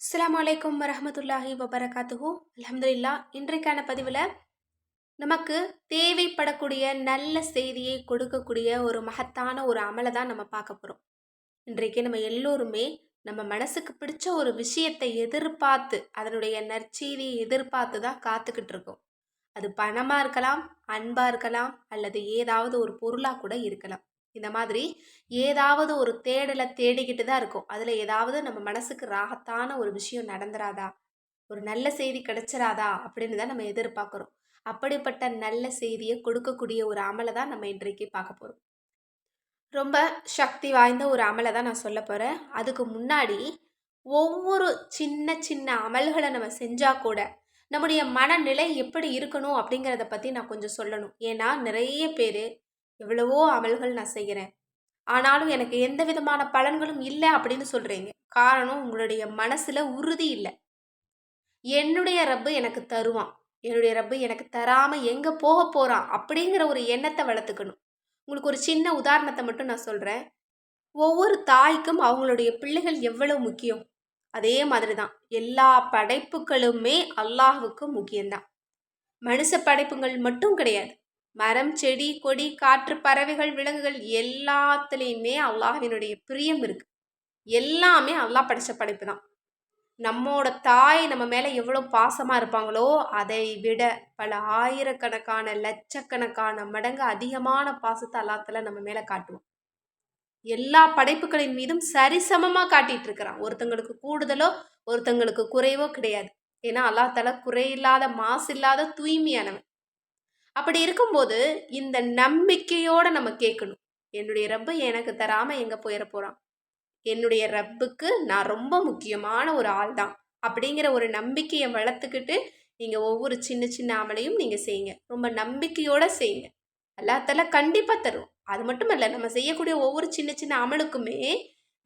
அஸ்லாம் அலைக்கும் வரமத்துல்லாஹி வபரகாத்துஹு. அலமதுல்லா இன்றைக்கான பதிவில் நமக்கு தேவைப்படக்கூடிய நல்ல செய்தியை கொடுக்கக்கூடிய ஒரு மகத்தான ஒரு அமலை தான் நம்ம பார்க்க போகிறோம் இன்றைக்கு நம்ம எல்லோருமே நம்ம மனசுக்கு பிடிச்ச ஒரு விஷயத்தை எதிர்பார்த்து அதனுடைய நற்செய்தியை எதிர்பார்த்து தான் காத்துக்கிட்டு இருக்கோம். அது பணமாக இருக்கலாம் அன்பாக இருக்கலாம் அல்லது ஏதாவது ஒரு பொருளாக கூட இருக்கலாம். இந்த மாதிரி ஏதாவது ஒரு தேடலை தேடிக்கிட்டு தான் இருக்கும். அதில் ஏதாவது நம்ம மனசுக்கு ராகத்தான ஒரு விஷயம் நடந்துராதா? ஒரு நல்ல செய்தி கிடைச்சிராதா? அப்படின்னு தான் நம்ம எதிர்பார்க்குறோம். அப்படிப்பட்ட நல்ல செய்தியை கொடுக்கக்கூடிய ஒரு அமலை தான் நம்ம இன்றைக்கு பார்க்க போகிறோம் ரொம்ப சக்தி வாய்ந்த ஒரு அமலை தான் நான் சொல்ல போகிறேன் அதுக்கு முன்னாடி ஒவ்வொரு சின்ன சின்ன அமல்களை நம்ம செஞ்சால் கூட நம்முடைய மனநிலை எப்படி இருக்கணும் அப்படிங்கிறத பற்றி நான் கொஞ்சம் சொல்லணும். ஏன்னா நிறைய பேர் எவ்வளவோ அமல்கள் நான் செய்கிறேன். ஆனாலும் எனக்கு எந்த விதமான பலன்களும் இல்லை அப்படின்னு சொல்கிறீங்க காரணம் உங்களுடைய மனசில் உறுதி இல்லை. என்னுடைய ரப்பு எனக்கு தருவான். என்னுடைய ரப்பு எனக்கு தராமல் எங்கே போக போகிறான் அப்படிங்கிற ஒரு எண்ணத்தை வளர்த்துக்கணும். உங்களுக்கு ஒரு சின்ன உதாரணத்தை மட்டும் நான் சொல்கிறேன் ஒவ்வொரு தாய்க்கும் அவங்களுடைய பிள்ளைகள் எவ்வளவு முக்கியம்? அதே மாதிரி தான் எல்லா படைப்புகளுமே அல்லாஹுக்கு முக்கியம்தான். மனுஷ படைப்புகள் மட்டும் கிடையாது. மரம் செடி கொடி காற்று பறவைகள் விலங்குகள் எல்லாத்துலேயுமே அல்லாஹினுடைய பிரியம் இருக்கு. எல்லாமே அல்லாஹ் படித்த படைப்பு தான் நம்மோட தாய் நம்ம மேலே எவ்வளோ பாசமாக இருப்பாங்களோ அதை விட பல ஆயிரக்கணக்கான லட்சக்கணக்கான மடங்கு அதிகமான பாசத்தை அல்லாத்தில் நம்ம மேலே காட்டுவோம் எல்லா படைப்புகளின் மீதும் சரிசமமாக காட்டிட்டு இருக்கிறான் ஒருத்தங்களுக்கு கூடுதலோ ஒருத்தங்களுக்கு குறைவோ கிடையாது. ஏன்னா அல்லாத்தால குறையில்லாத மாசு இல்லாத தூய்மையானவன். அப்படி இருக்கும்போது இந்த நம்பிக்கையோடு நம்ம கேட்கணும். என்னுடைய ரப்பு எனக்கு தராமல் எங்கே போயிட போகிறான் என்னுடைய ரப்புக்கு நான் ரொம்ப முக்கியமான ஒரு ஆள் தான். அப்படிங்கிற ஒரு நம்பிக்கையை வளர்த்துக்கிட்டு நீங்கள் ஒவ்வொரு சின்ன சின்ன அமலையும் நீங்கள் செய்யுங்க. ரொம்ப நம்பிக்கையோடு செய்யுங்க. எல்லாத்தால கண்டிப்பாக தரும் அது மட்டும் இல்லை நம்ம செய்யக்கூடிய ஒவ்வொரு சின்ன சின்ன அமலுக்குமே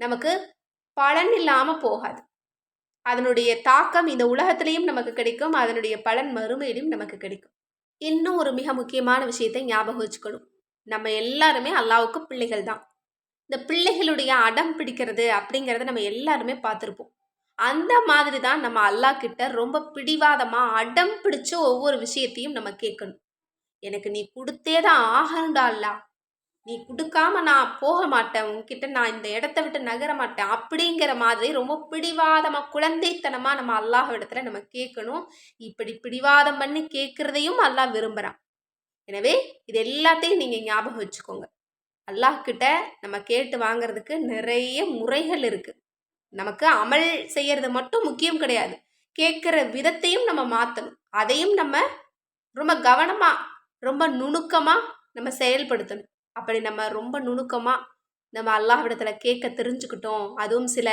நமக்கு பலன் இல்லாமல் போகாது. அதனுடைய தாக்கம் இந்த உலகத்திலையும் நமக்கு கிடைக்கும். அதனுடைய பலன் மறுமையிலும் நமக்கு கிடைக்கும். இன்னும் ஒரு மிக முக்கியமான விஷயத்தை ஞாபகம் வச்சுக்கணும். நம்ம எல்லாருமே அல்லாவுக்கு பிள்ளைகள் தான். இந்த பிள்ளைகளுடைய அடம் பிடிக்கிறது அப்படிங்கிறத நம்ம எல்லாருமே பார்த்துருப்போம். அந்த மாதிரி தான் நம்ம அல்லா கிட்ட ரொம்ப பிடிவாதமாக அடம் பிடிச்ச ஒவ்வொரு விஷயத்தையும் நம்ம கேட்கணும். எனக்கு நீ கொடுத்தே தான் ஆகணுண்டா அல்லா நீ கொடுக்காம நான் போக மாட்டேன். உன்கிட்ட நான் இந்த இடத்த விட்டு நகர மாட்டேன். அப்படிங்கிற மாதிரி ரொம்ப பிடிவாதமாக குழந்தைத்தனமாக நம்ம அல்லாஹ் இடத்துல நம்ம கேட்கணும். இப்படி பிடிவாதம் பண்ணி கேட்குறதையும் அல்லாஹ் விரும்புகிறான் எனவே இது எல்லாத்தையும் நீங்கள் ஞாபகம் வச்சுக்கோங்க. அல்லாஹ் கிட்ட நம்ம கேட்டு வாங்குறதுக்கு நிறைய முறைகள் இருக்குது நமக்கு அமல் செய்யறது மட்டும் முக்கியம் கிடையாது. கேட்குற விதத்தையும் நம்ம மாற்றணும் அதையும் நம்ம ரொம்ப கவனமாக ரொம்ப நுணுக்கமாக நம்ம செயல்படுத்தணும். அப்படி நம்ம ரொம்ப நுணுக்கமாக நம்ம அல்லாஹ்விடத்தில் கேட்க தெரிஞ்சுக்கிட்டோம். அதுவும் சில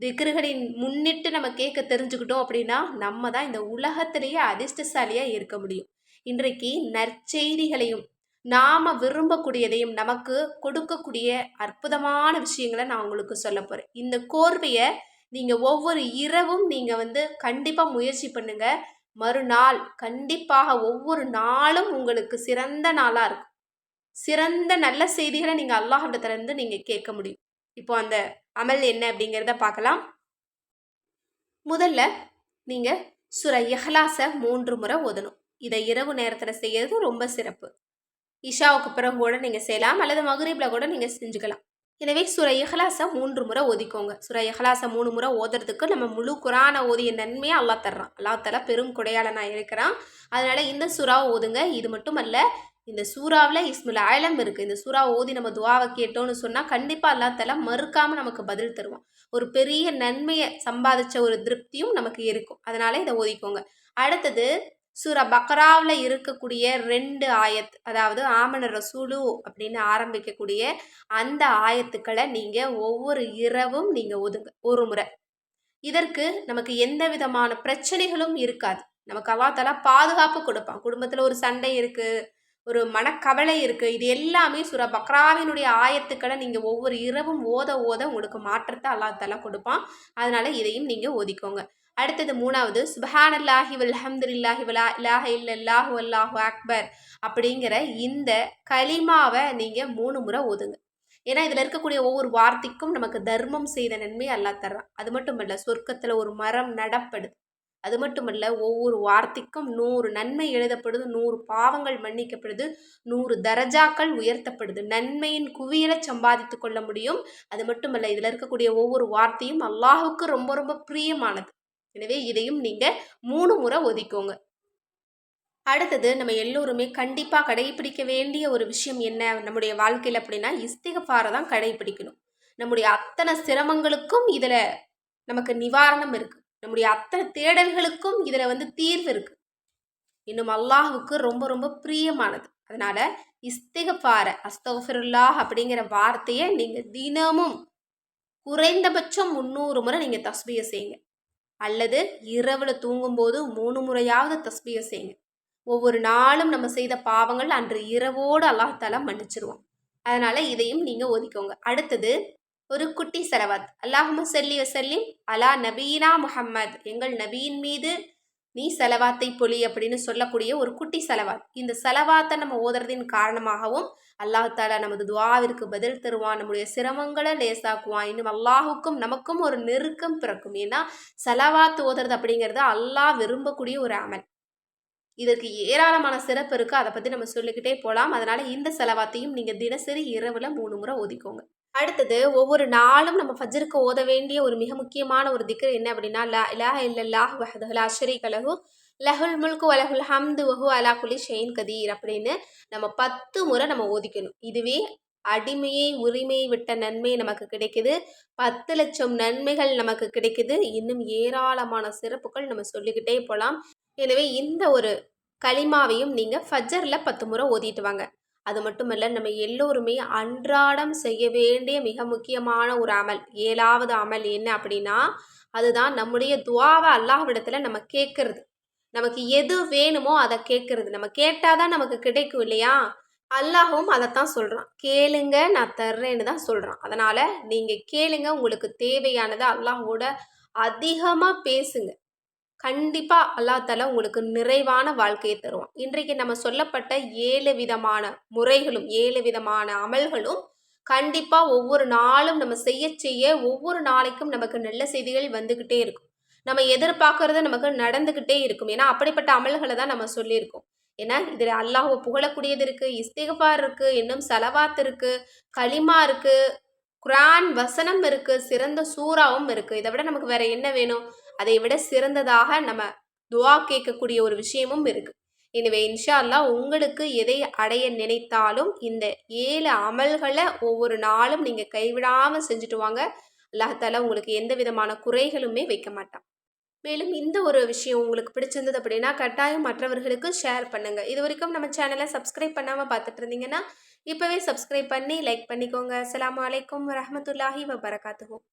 திக்ருகளின் முன்னிட்டு நம்ம கேட்க தெரிஞ்சுக்கிட்டோம் அப்படின்னா நம்ம தான் இந்த உலகத்திலேயே அதிர்ஷ்டசாலியாக இருக்க முடியும். இன்றைக்கு நற்செய்திகளையும் நாம் விரும்பக்கூடியதையும் நமக்கு கொடுக்கக்கூடிய அற்புதமான விஷயங்களை நான் உங்களுக்கு சொல்ல போகிறேன் இந்த கோர்வையை நீங்கள் ஒவ்வொரு இரவும் நீங்கள் வந்து கண்டிப்பாக முயற்சி பண்ணுங்கள் மறுநாள் கண்டிப்பாக ஒவ்வொரு நாளும் உங்களுக்கு சிறந்த நாளாக இருக்கும். சிறந்த நல்ல செய்திகளை நீங்கள் அல்லாஹிடத்துலேருந்து நீங்கள் கேட்க முடியும். இப்போ அந்த அமல் என்ன அப்படிங்கிறத பார்க்கலாம். முதல்ல நீங்கள் சுர எஹ்லாஸை மூன்று முறை ஓதணும். இதை இரவு நேரத்தில் செய்யறது ரொம்ப சிறப்பு. இஷாவுக்கு பிறகு கூட நீங்கள் செய்யலாம் அல்லது மகுரீபில் கூட நீங்கள் செஞ்சுக்கலாம். எனவே சுர இஹ்லாஸை மூன்று முறை ஓதிக்கோங்க. சுர இஹ்லாஸை மூணு முறை ஓதுறதுக்கு நம்ம முழு குரானை ஓதிய நன்மையை அல்லா தர்றான். அல்லா தலா பெரும் நான் இருக்கிறான். அதனால் இந்த சுறாவை ஓதுங்க. இது மட்டும் அல்ல இந்த சூறாவில் இஸ்மில் ஆயலம் இருக்குது இந்த சூறாவை ஓதி நம்ம துவாவை கேட்டோம்னு சொன்னால் கண்டிப்பாக அல்லா மறுக்காமல் நமக்கு பதில் தருவோம் ஒரு பெரிய நன்மையை சம்பாதிச்ச ஒரு திருப்தியும் நமக்கு இருக்கும். அதனால் இதை ஓதிக்கோங்க. அடுத்தது சூரா பக்ராவில் இருக்கக்கூடிய ரெண்டு ஆயத் அதாவது ஆமன ரசூலு அப்படின்னு ஆரம்பிக்கக்கூடிய அந்த ஆயத்துக்களை நீங்கள் ஒவ்வொரு இரவும் நீங்கள் ஒதுங்க ஒரு முறை. இதற்கு நமக்கு எந்த விதமான பிரச்சனைகளும் இருக்காது. நமக்கு அவாத்தலா பாதுகாப்பு கொடுப்பான். குடும்பத்தில் ஒரு சண்டை இருக்குது ஒரு மனக்கவலை இருக்குது இது எல்லாமே சுர பக்ராவினுடைய ஆயத்துக்களை நீங்கள் ஒவ்வொரு இரவும் ஓத ஓத உங்களுக்கு மாற்றத்தை அல்லா கொடுப்பான். அதனால் இதையும் நீங்கள் ஓதிக்கோங்க. அடுத்தது மூணாவது சுபஹான் அல்லாஹி வல்ஹம்துல்லாஹி வலா இல்லாஹ இல்லல்லாஹு அல்லாஹு அக்பர் அப்படிங்கிற இந்த களிமாவை நீங்கள் மூணு முறை ஓதுங்க. ஏன்னா இதில் இருக்கக்கூடிய ஒவ்வொரு வார்த்தைக்கும் நமக்கு தர்மம் செய்த நன்மை அல்லாஹ் தர்றான். அது மட்டும் இல்லை சொர்க்கத்தில் ஒரு மரம் நடப்படுது. அது மட்டுமல்ல ஒவ்வொரு வார்த்தைக்கும் நூறு நன்மை எழுதப்படுது நூறு பாவங்கள் மன்னிக்கப்படுது நூறு தரஜாக்கள் உயர்த்தப்படுது. நன்மையின் குவியலை சம்பாதித்து கொள்ள முடியும். அது மட்டுமல்ல இதில் இருக்கக்கூடிய ஒவ்வொரு வார்த்தையும் அல்லாஹுக்கு ரொம்ப ரொம்ப பிரியமானது. எனவே இதையும் நீங்கள் மூணு முறை ஒதுக்கோங்க அடுத்தது நம்ம எல்லோருமே கண்டிப்பாக கடைபிடிக்க வேண்டிய ஒரு விஷயம் என்ன நம்முடைய வாழ்க்கையில் அப்படின்னா இஸ்திகபாரை தான் கடைபிடிக்கணும் நம்முடைய அத்தனை சிரமங்களுக்கும் இதில் நமக்கு நிவாரணம் இருக்குது நம்முடைய அத்தனை தேடல்களுக்கும் இதில் வந்து தீர்வு இருக்குது இன்னும் அல்லாஹுக்கு ரொம்ப ரொம்ப பிரியமானது. அதனால் இஸ்திகபார அஸ்தோஃபிருல்லாஹ் அப்படிங்கிற வார்த்தையை நீங்கள் தினமும் குறைந்தபட்சம் முந்நூறு முறை நீங்கள் தஸ்பியை செய்யுங்க. அல்லது இரவில் தூங்கும்போது மூணு முறையாவது தஸ்பியை செய்யுங்க. ஒவ்வொரு நாளும் நம்ம செய்த பாவங்கள் அன்று இரவோடு அல்லாஹால மன்னிச்சிருவோம் அதனால் இதையும் நீங்கள் ஒதுக்கோங்க அடுத்தது ஒரு குட்டி செலவாத் அல்லாஹும செல்லி வசல்லிம் அலா நபீனா முஹம்மத். எங்கள் நபியின் மீது நீ செலவாத்தை பொலி அப்படின்னு சொல்லக்கூடிய ஒரு குட்டி செலவாத். இந்த செலவாத்தை நம்ம ஓதுறதின் காரணமாகவும் அல்லாஹால நமது துவாவிற்கு பதில் தருவான். நம்முடைய சிரமங்களை லேசாக்குவான். இன்னும் அல்லாஹுக்கும் நமக்கும் ஒரு நெருக்கம் பிறக்கும். ஏன்னா செலவாத்து ஓதுறது அப்படிங்கிறது அல்லாஹ் விரும்பக்கூடிய ஒரு அமல். இதற்கு ஏராளமான சிறப்பு இருக்குது அதை பற்றி நம்ம சொல்லிக்கிட்டே போகலாம் அதனால் இந்த செலவாத்தையும் நீங்கள் தினசரி இரவில் மூணு முறை ஒதுக்கோங்க அடுத்தது ஒவ்வொரு நாளும் நம்ம ஃபஜ்ருக்கு ஓத வேண்டிய ஒரு மிக முக்கியமான ஒரு திக்கர் என்ன அப்படின்னா லா இலாஹ இல்லல்லாஹ் வஹதுல் அஷரி கலகு லஹுல் முல்கு வலஹுல் ஹம்து வஹு அலா குலி ஷெயின் கதீர் அப்படின்னு நம்ம பத்து முறை நம்ம ஓதிக்கணும். இதுவே அடிமையை உரிமையை விட்ட நன்மை நமக்கு கிடைக்குது. பத்து லட்சம் நன்மைகள் நமக்கு கிடைக்குது. இன்னும் ஏராளமான சிறப்புகள் நம்ம சொல்லிக்கிட்டே போகலாம் எனவே இந்த ஒரு களிமாவையும் நீங்கள் ஃபஜ்ஜரில் பத்து முறை ஓதிட்டு வாங்க. அது மட்டுமல்ல நம்ம எல்லோருமே அன்றாடம் செய்ய வேண்டிய மிக முக்கியமான ஒரு அமல் ஏழாவது அமல் என்ன அப்படின்னா அதுதான் நம்முடைய துவாவை அல்லாஹ்விடத்தில் நம்ம கேட்கறது. நமக்கு எது வேணுமோ அதை கேட்கறது. நம்ம கேட்டால் தான் நமக்கு கிடைக்கும் இல்லையா? அல்லாஹும் அதைத்தான் சொல்கிறான் கேளுங்க நான் தர்றேன்னு தான் சொல்கிறான் அதனால் நீங்கள் கேளுங்க உங்களுக்கு தேவையானதை அல்லாஹோட அதிகமாக பேசுங்க. கண்டிப்பாக அல்லா தலா உங்களுக்கு நிறைவான வாழ்க்கையை தருவான். இன்றைக்கு நம்ம சொல்லப்பட்ட ஏழு விதமான முறைகளும் ஏழு விதமான அமல்களும் கண்டிப்பாக ஒவ்வொரு நாளும் நம்ம செய்ய செய்ய ஒவ்வொரு நாளைக்கும் நமக்கு நல்ல செய்திகள் வந்துக்கிட்டே இருக்கும். நம்ம எதிர்பார்க்கறது நமக்கு நடந்துக்கிட்டே இருக்கும். ஏன்னா அப்படிப்பட்ட அமல்களை தான் நம்ம சொல்லியிருக்கோம். ஏன்னா இதில் அல்லாஹ் புகழக்கூடியது இருக்குது இஸ்திகபார் இருக்குது இன்னும் செலவாத் இருக்குது களிமா இருக்குது குரான் வசனம் இருக்குது சிறந்த சூறாவும் இருக்குது இதை விட நமக்கு வேற என்ன வேணும்? அதை விட சிறந்ததாக நம்ம துவா கேட்கக்கூடிய ஒரு விஷயமும் இருக்குது எனவே இன்ஷா அல்லா உங்களுக்கு எதை அடைய நினைத்தாலும் இந்த ஏழு அமல்களை ஒவ்வொரு நாளும் நீங்கள் கைவிடாமல் செஞ்சுட்டு வாங்க. அல்லாஹால உங்களுக்கு எந்த விதமான குறைகளுமே வைக்க மாட்டான். மேலும் இந்த ஒரு விஷயம் உங்களுக்கு பிடிச்சிருந்தது அப்படின்னா கட்டாயம் மற்றவர்களுக்கு ஷேர் பண்ணுங்கள் இது வரைக்கும் நம்ம சேனலை சப்ஸ்கிரைப் பண்ணாமல் பார்த்துட்டு இருந்தீங்கன்னா இப்போவே சப்ஸ்கிரைப் பண்ணி லைக் பண்ணிக்கோங்க. அஸ்லாம் வலைக்கம் வரமத்துல்லாஹி வபரகாத்துவோம்